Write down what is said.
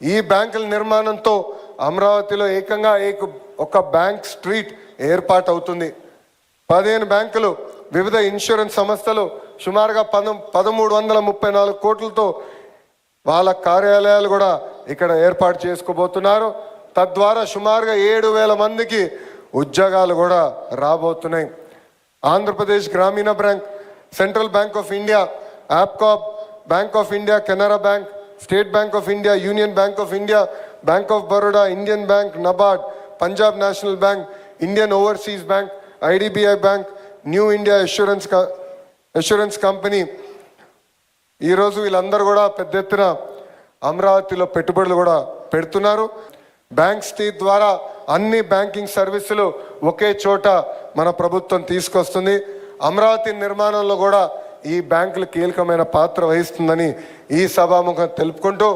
ఈ బ్యాంకుల నిర్మాణంతో అమరావతిలో ఏకంగా ఏక ఒక బ్యాంక్ స్ట్రీట్ ఏర్పాటు అవుతుంది పదిహేను బ్యాంకులు వివిధ ఇన్సూరెన్స్ సంస్థలు సుమారుగా పద పదమూడు వందల ముప్పై నాలుగు కోట్లతో వాళ్ళ కార్యాలయాలు కూడా ఇక్కడ ఏర్పాటు చేసుకోబోతున్నారు. తద్వారా సుమారుగా ఏడు వేల మందికి ఉద్యోగాలు కూడా రాబోతున్నాయి. Andhra Pradesh Grameena bank central bank of India యాప్కాప్ bank of India Canara bank state bank of India union bank of India bank of Baroda Indian bank NABARD Punjab national bank Indian overseas bank IDBI bank new India insurance insurance company ఈరోజు వీళ్ళందరూ కూడా పెద్ద ఎత్తున అమరావతిలో పెట్టుబడులు కూడా పెడుతున్నారు. Bank స్టీ ద్వారా అన్ని బ్యాంకింగ్ సర్వీసులు ఒకే చోట మన ప్రభుత్వం తీసుకొస్తుంది. అమరావతి నిర్మాణంలో కూడా ఈ బ్యాంకులు కీలకమైన పాత్ర వహిస్తుందని ఈ సభాముఖం తెలుపుకుంటూ